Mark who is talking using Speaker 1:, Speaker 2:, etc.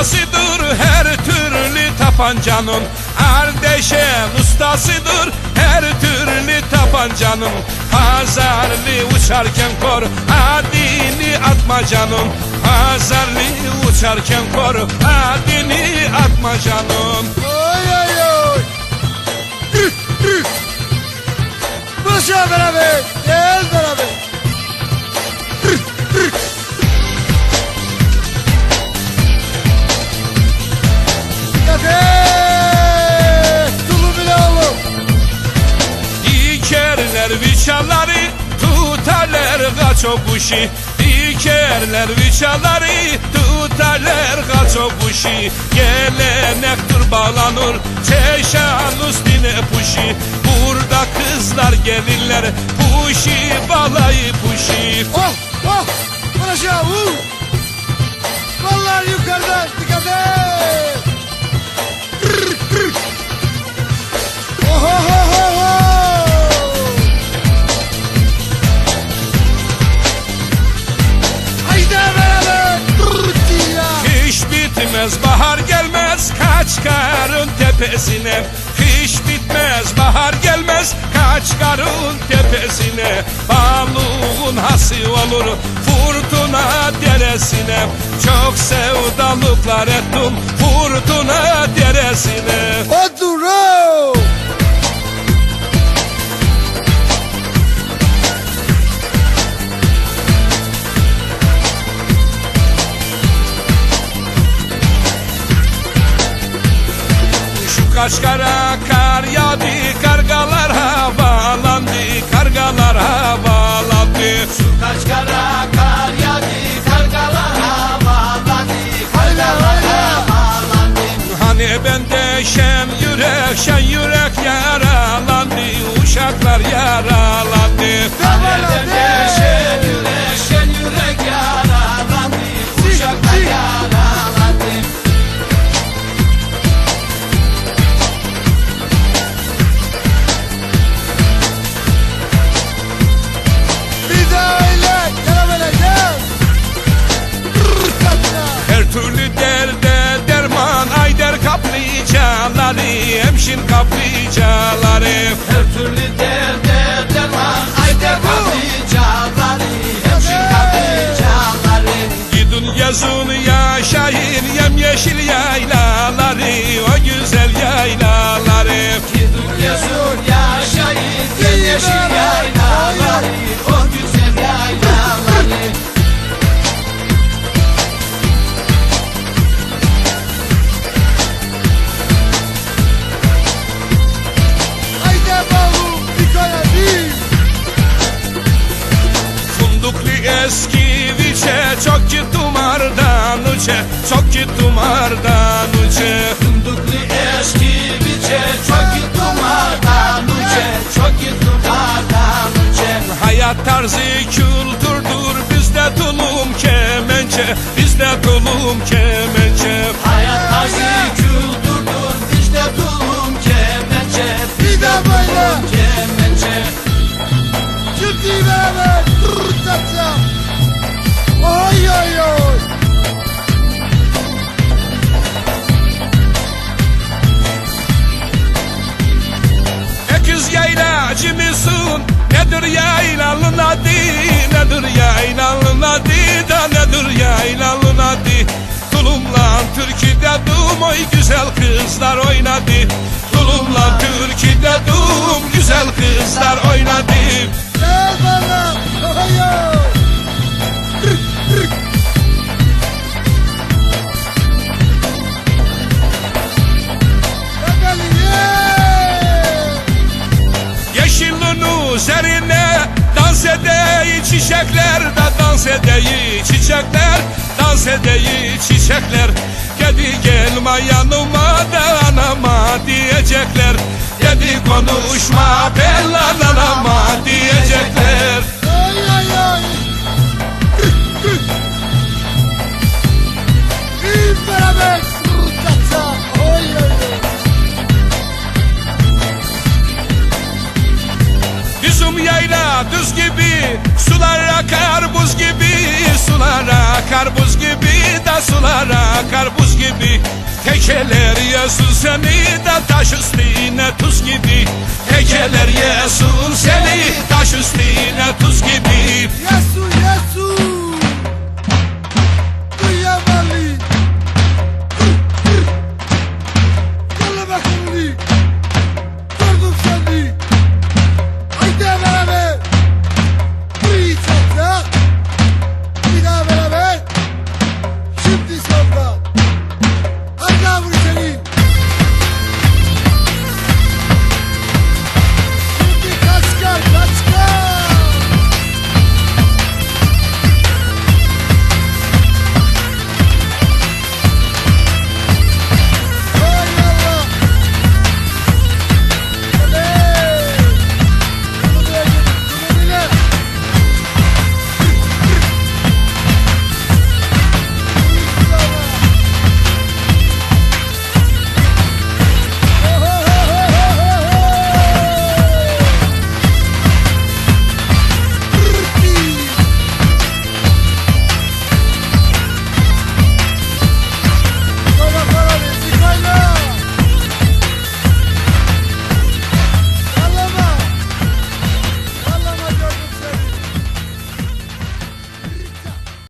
Speaker 1: ustasıdır her türlü tapancanın Ardeşen ustasıdır her türlü tapancanın Pazarlı uçarken kor adini atma canım Pazarlı uçarken kor adini atma canım
Speaker 2: Oy oy oy. Başa beraber. Gel beraber.
Speaker 1: Viçaları tutarlar kaço kuşu Dikerler viçaları tutarlar kaço kuşu Gelenektir bağlanır çeşan üstüne puşi Burada kızlar gelirler puşi balayı puşi
Speaker 2: Oh oh. Başa vur. Kollar yukarıdan. Dikkat et.
Speaker 1: Bitmez bahar gelmez kaç karın tepesine. Kış bitmez bahar gelmez kaç karın tepesine. Balığın hası olur fırtına deresine. Çok sevdalıklar ettim fırtına deresine kaşkara kar yağdı kargalar havalandı Kargalar havalandı
Speaker 3: Kaç kara kar yağdı, kargalar havalandı, kargalar havalandı.
Speaker 1: Hani bende şen yürek şen yürek yaralandı Uşaklar yaralandı
Speaker 3: Nerede şen yürek,
Speaker 1: kaplıcaları
Speaker 3: Her türlü derde derman, ayda kaplıcaları, hemşin kaplıcaları.
Speaker 1: Gidin yazın yaşayın Yemyeşil yaylaları Bizde tulum kemençe Türküde dum oy güzel kızlar oynadı Tulumla türküde dum güzel kızlar oynadı
Speaker 2: Gel bana. Ye.
Speaker 1: Yeşilin üzerine dans edeyi çiçekler de dans edeyi çiçekler dans edeyi çiçekler Gedi gelme yanıma da anama diyecekler Gedi konuşma bellan anama diyecekler.
Speaker 2: Oy oy oy.
Speaker 1: Bizim yayla düz gibi Sular akar buz gibi Sular akar buz gibi Da sulara karpuz gibi Tekeler yesin seni de taş üstüne tuz gibi Tekeler yesin seni taş üstüne tuz gibi yes.